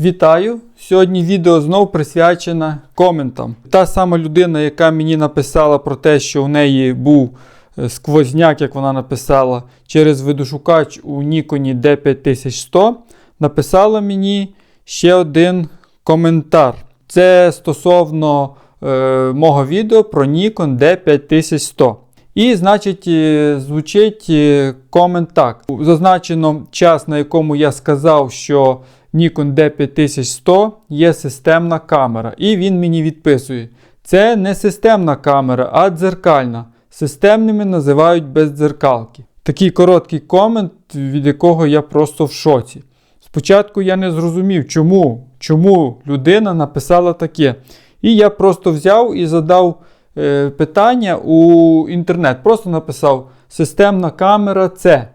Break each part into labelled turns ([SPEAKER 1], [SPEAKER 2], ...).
[SPEAKER 1] Вітаю! Сьогодні відео знов присвячене коментам. Та сама людина, яка мені написала про те, що у неї був е, сквозняк, як вона написала, через видошукач у Nikon D5100, написала мені ще один коментар. Це стосовно е, мого відео про Nikon D5100. І, значить, е, звучить е, комент так. Зазначено час, на якому я сказав, що Nikon D5100 є системна камера. І він мені відписує: це не системна камера, а дзеркальна. Системними називають бездзеркалки. Такий короткий комент, від якого я просто в шоці. Спочатку я не зрозумів, чому, чому людина написала таке. І я просто взяв і задав е, питання у інтернет. Просто написав системна камера це.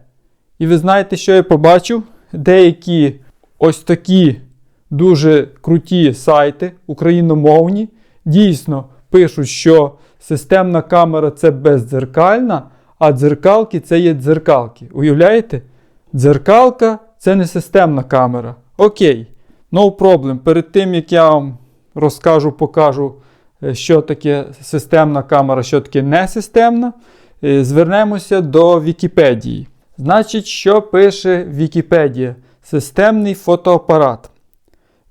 [SPEAKER 1] І ви знаєте, що я побачив? Деякі ось такі дуже круті сайти україномовні дійсно пишуть, що системна камера це бездзеркальна, а дзеркалки це є дзеркалки. Уявляєте? Дзеркалка це не системна камера. Окей, no problem. Перед тим як я вам розкажу, покажу, е, що таке системна камера, що таке несистемна, е, звернемося до Вікіпедії. Значить, що пише Вікіпедія? Системний фотоапарат.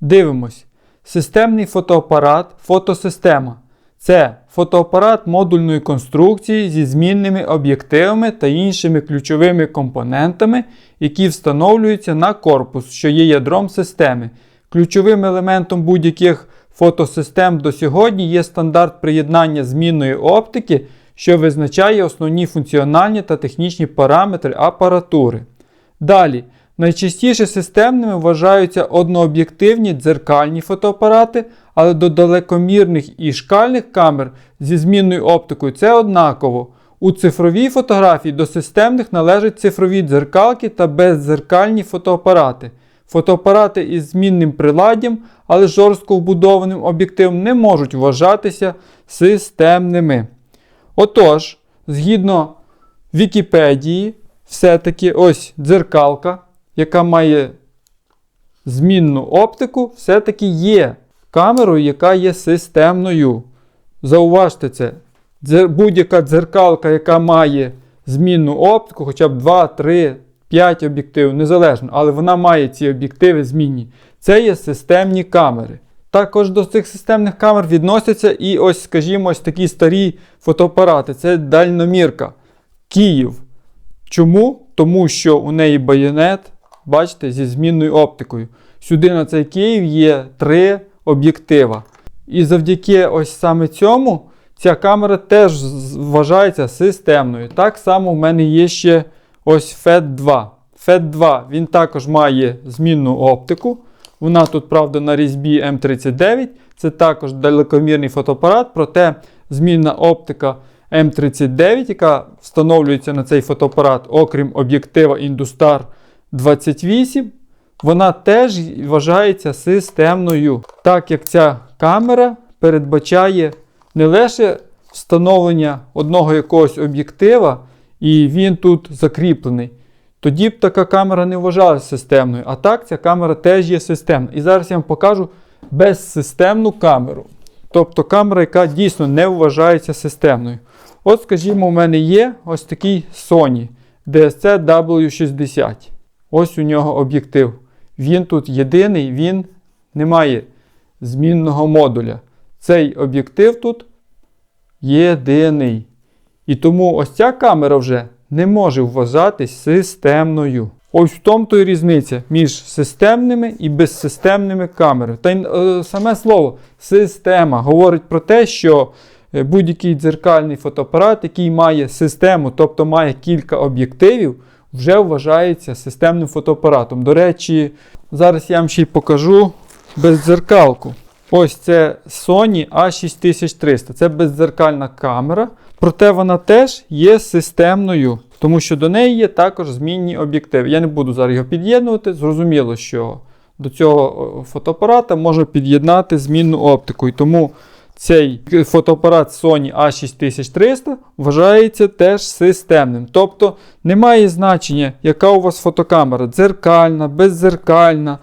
[SPEAKER 1] Дивимось. Системний фотоапарат, фотосистема. Це фотоапарат модульної конструкції зі змінними об'єктивами та іншими ключовими компонентами, які встановлюються на корпус, що є ядром системи. Ключовим елементом будь-яких фотосистем до сьогодні є стандарт приєднання змінної оптики, що визначає основні функціональні та технічні параметри апаратури. Далі. Найчастіше системними вважаються однооб'єктивні дзеркальні фотоапарати, але до далекомірних і шкальних камер зі змінною оптикою це однаково. У цифровій фотографії до системних належать цифрові дзеркалки та бездзеркальні фотоапарати. Фотоапарати із змінним приладдям, але жорстко вбудованим об'єктивом не можуть вважатися системними. Отож, згідно Вікіпедії, все-таки ось дзеркалка, яка має змінну оптику, все-таки є камерою, яка є системною. Зауважте це. Будь-яка дзеркалка, яка має змінну оптику, хоча б 2, 3, 5 об'єктивів, незалежно, але вона має ці об'єктиви змінні. Це є системні камери. Також до цих системних камер відносяться і ось, скажімо, ось такі старі фотоапарати. Це дальномірка. Київ. Чому? Тому що у неї байонет, бачите, зі змінною оптикою. Сюди на цей Київ є три об'єктива. І завдяки ось саме цьому ця камера теж вважається системною. Так само в мене є ще ось FET 2. FET 2 він також має змінну оптику. Вона тут, правда, на різьбі М39. Це також далекомірний фотоапарат, проте змінна оптика М39, яка встановлюється на цей фотоапарат, окрім об'єктива Industar 28, вона теж вважається системною, так як ця камера передбачає не лише встановлення одного якогось об'єктива, і він тут закріплений. Тоді б така камера не вважалася системною. А так, ця камера теж є системна. І зараз я вам покажу безсистемну камеру. Тобто камера, яка дійсно не вважається системною. От, скажімо, у мене є ось такий Sony DSC W60. Ось у нього об'єктив. Він тут єдиний, він не має змінного модуля. Цей об'єктив тут єдиний. І тому ось ця камера вже не може вважатись системною. Ось в тому то і різниця між системними і безсистемними камерами. Та й е, саме слово система говорить про те, що е, будь-який дзеркальний фотоапарат, який має систему, тобто має кілька об'єктивів, вже вважається системним фотоапаратом. До речі, зараз я вам ще й покажу бездзеркалку. Ось це Sony A6300. Це бездзеркальна камера, проте вона теж є системною, тому що до неї є також змінні об'єктиви. Я не буду зараз його під'єднувати. Зрозуміло, що до цього фотоапарата можна під'єднати змінну оптику. І тому цей фотоапарат Sony A6300 вважається теж системним. Тобто немає значення, яка у вас фотокамера: дзеркальна, беззеркальна,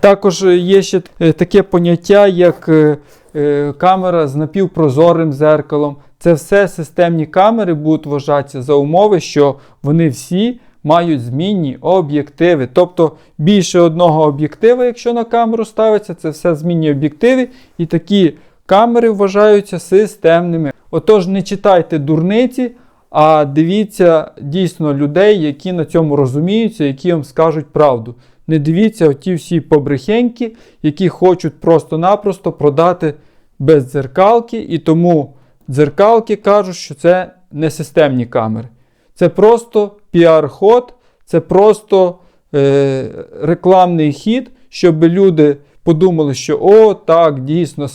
[SPEAKER 1] Також є ще е, таке поняття, як е, е, камера з напівпрозорим зеркалом. Це все системні камери будуть вважатися за умови, що вони всі мають змінні об'єктиви. Тобто більше одного об'єктива, якщо на камеру ставиться, це все змінні об'єктиви, і такі камери вважаються системними. Отож, не читайте дурниці, а дивіться дійсно людей, які на цьому розуміються, які вам скажуть правду. Не дивіться оті всі побрехеньки, які хочуть просто-напросто продати без дзеркалки, і тому дзеркалки кажуть, що це не системні камери. Це просто піар-ход, це просто е, рекламний хід, щоб люди подумали, що о, так, дійсно,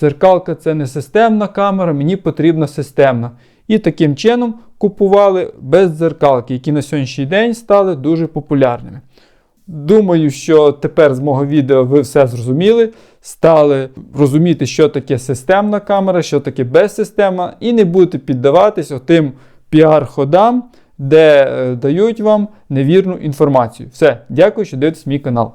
[SPEAKER 1] дзеркалка це не системна камера, мені потрібна системна. І таким чином купували без дзеркалки, які на сьогоднішній день стали дуже популярними. Думаю, що тепер з мого відео ви все зрозуміли, стали розуміти, що таке системна камера, що таке безсистемна, і не будете піддаватись отим піар-ходам, де е, дають вам невірну інформацію. Все, дякую, що дивитесь мій канал.